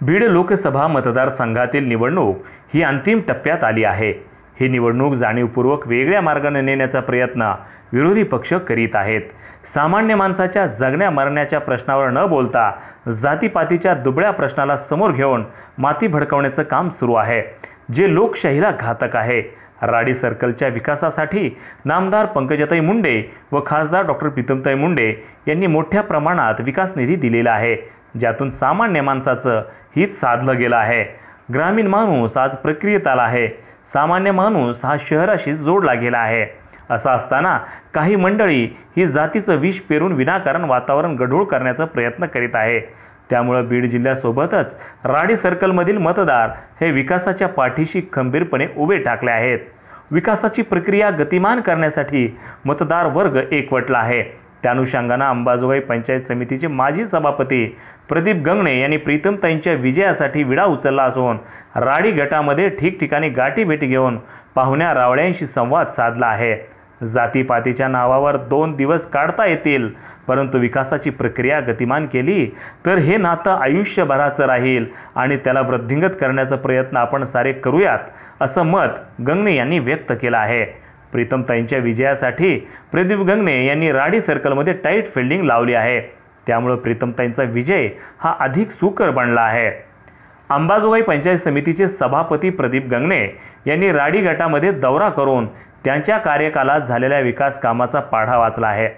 बीड लोकसभा मतदारसंघातील निवडणूक ही अंतिम टप्प्यात आली आहे. ही निवडणूक जाणीवपूर्वक वेगळ्या मार्गाने नेण्याचा प्रयत्न विरोधी पक्ष करीत आहेत. सामान्य माणसाच्या जगण्या मरण्याच्या प्रश्नावर न बोलता जातीपातीच्या दुबळ्या प्रश्नाला समोर घेऊन माती भडकवण्याचं काम सुरू आहे. जे लोकशाहीला घातक आहे. राडी सर्कलच्या विकासासाठी नामदार पंकजताई मुंडे व खासदार डॉक्टर प्रीतमताई मुंडे यांनी मोठ्या प्रमाणात विकास निधी दिलेला आहे. ज्यातून सामान्य माणसाचं हित साधलं गेलं आहे. ग्रामीण माणूस आज प्रक्रियेत आला आहे. सामान्य माणूस हा शहराशी जोडला गेला आहे. असं असताना काही मंडळी ही जातीचं विष पेरून विनाकारण वातावरण गढूळ करण्याचा प्रयत्न करीत आहे. त्यामुळं बीड जिल्ह्यासोबतच राडी सर्कलमधील मतदार हे विकासाच्या पाठीशी खंबीरपणे उभे ठाकले आहेत. विकासाची प्रक्रिया गतिमान करण्यासाठी मतदार वर्ग एकवटला आहे. त्या अनुषंगानं अंबाजोगाई पंचायत समितीचे माजी सभापती प्रदीप गंगणे यांनी प्रीतमताईंच्या विजयासाठी विडा उचलला असून राडी गटामध्ये ठिकठिकाणी गाठीभेटी घेऊन पाहुण्या रावळ्यांशी संवाद साधला आहे. जातीपातीच्या नावावर दोन दिवस काढता येतील परंतु विकासाची प्रक्रिया गतिमान केली तर हे नातं आयुष्यभराचं राहील आणि त्याला वृद्धिंगत करण्याचा प्रयत्न आपण सारे करूयात असं मत गंगणे यांनी व्यक्त केलं आहे. प्रीतमताईंच्या विजयासाठी प्रदीप गंगणे यांनी राडी सर्कलमध्ये टाईट फिल्डिंग लावली आहे. त्यामुळं प्रीतमताईंचा विजय हा अधिक सुकर बनला आहे. अंबाजोगाई पंचायत समितीचे सभापती प्रदीप गंगणे यांनी राडी गटामध्ये दौरा करून त्यांच्या कार्यकालात झालेल्या विकास कामाचा पाढा वाचला आहे.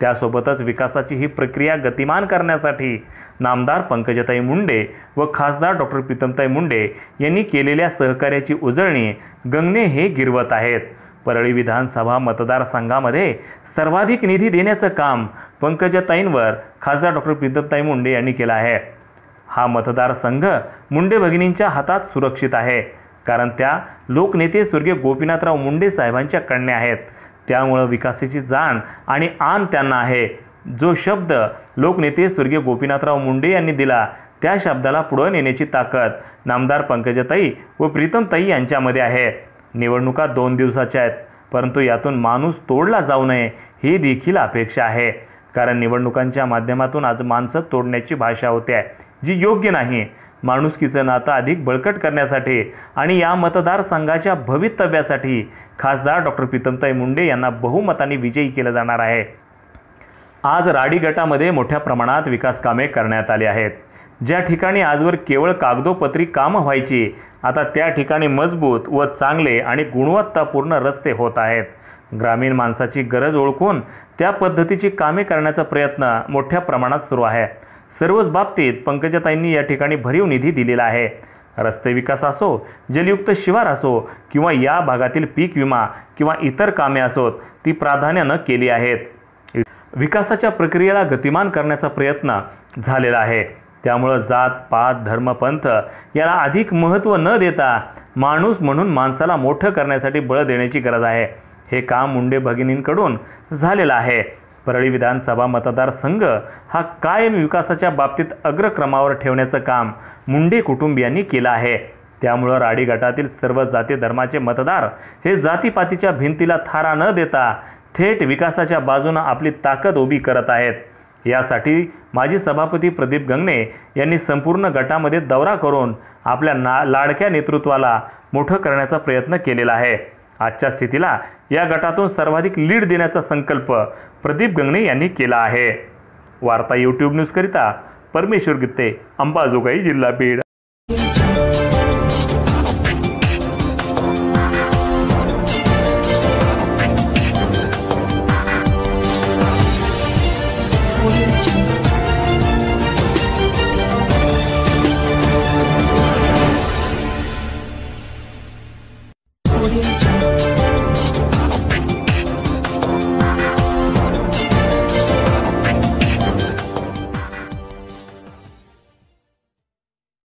त्यासोबतच विकासाची ही प्रक्रिया गतिमान करण्यासाठी नामदार पंकजताई मुंडे व खासदार डॉक्टर प्रीतमताई मुंडे यांनी केलेल्या सहकार्याची उजळणी गंगणे हे गिरवत आहेत. परळी विधानसभा मतदारसंघामध्ये सर्वाधिक निधी देण्याचं काम पंकजताईंवर खासदार डॉक्टर प्रीतमताई मुंडे यांनी केलं आहे. हा मतदारसंघ मुंडे भगिनींच्या हातात सुरक्षित आहे कारण त्या लोकनेते स्वर्गीय गोपीनाथराव मुंडे साहेबांच्या कन्या आहेत. त्यामुळं विकासाची जाण आणि आण त्यांना आहे. जो शब्द लोकनेते स्वर्गीय गोपीनाथराव मुंडे यांनी दिला त्या शब्दाला पुढं नेण्याची ताकद नामदार पंकजताई व प्रीतमताई यांच्यामध्ये आहे. निवडणुका दोन दिवसाच्या आहेत परंतु यातून माणूस तोडला जाऊ नये ही देखील अपेक्षा आहे. कारण निवडणुकांच्या माध्यमातून आज माणसं तोडण्याची भाषा होते आहे जी योग्य नाही. माणुसकीचं नातं अधिक बळकट करण्यासाठी आणि या मतदारसंघाच्या भवितव्यासाठी खासदार डॉक्टर प्रीतमताई मुंडे यांना बहुमताने विजयी केलं जाणार आहे. आज राडी गटामध्ये मोठ्या प्रमाणात विकास कामे करण्यात आली आहेत. ज्या ठिकाणी आजवर केवळ कागदोपत्री कामं व्हायची आता त्या ठिकाणी मजबूत व चांगले आणि गुणवत्तापूर्ण रस्ते होत आहेत. ग्रामीण माणसाची गरज ओळखून त्या पद्धतीची कामे करण्याचा प्रयत्न मोठ्या प्रमाणात सुरू आहे. सर्वच बाबतीत पंकजाताईंनी या ठिकाणी भरीव निधी दिलेला आहे. रस्ते विकास असो जलयुक्त शिवार असो किंवा या भागातील पीक विमा किंवा इतर कामे असोत ती प्राधान्यानं केली आहेत. विकासाच्या प्रक्रियेला गतिमान करण्याचा प्रयत्न झालेला आहे. त्यामुळं जात पात धर्मपंथ याला अधिक महत्त्व न देता माणूस म्हणून माणसाला मोठं करण्यासाठी बळ देण्याची गरज आहे. हे काम मुंडे भगिनींकडून झालेलं आहे. परळी विधानसभा मतदारसंघ हा कायम विकासाच्या बाबतीत अग्रक्रमावर ठेवण्याचं काम मुंडे कुटुंबियांनी केलं आहे. त्यामुळं राडी गटातील सर्व जाती धर्माचे मतदार हे जातीपातीच्या भिंतीला थारा न देता थेट विकासाच्या बाजूनं आपली ताकद उभी करत आहेत. यासाठी माजी सभापती प्रदीप गंगणे यांनी संपूर्ण गटामध्ये दौरा करून आपल्या ना लाडक्या नेतृत्वाला मोठं करण्याचा प्रयत्न केलेला आहे. आजच्या स्थितीला या गटातून सर्वाधिक लीड देण्याचा संकल्प प्रदीप गंगणे यांनी केला आहे. वार्ता यूट्यूब न्यूजकरिता परमेश्वर गित्ते अंबाजोगाई जिल्हा बीड.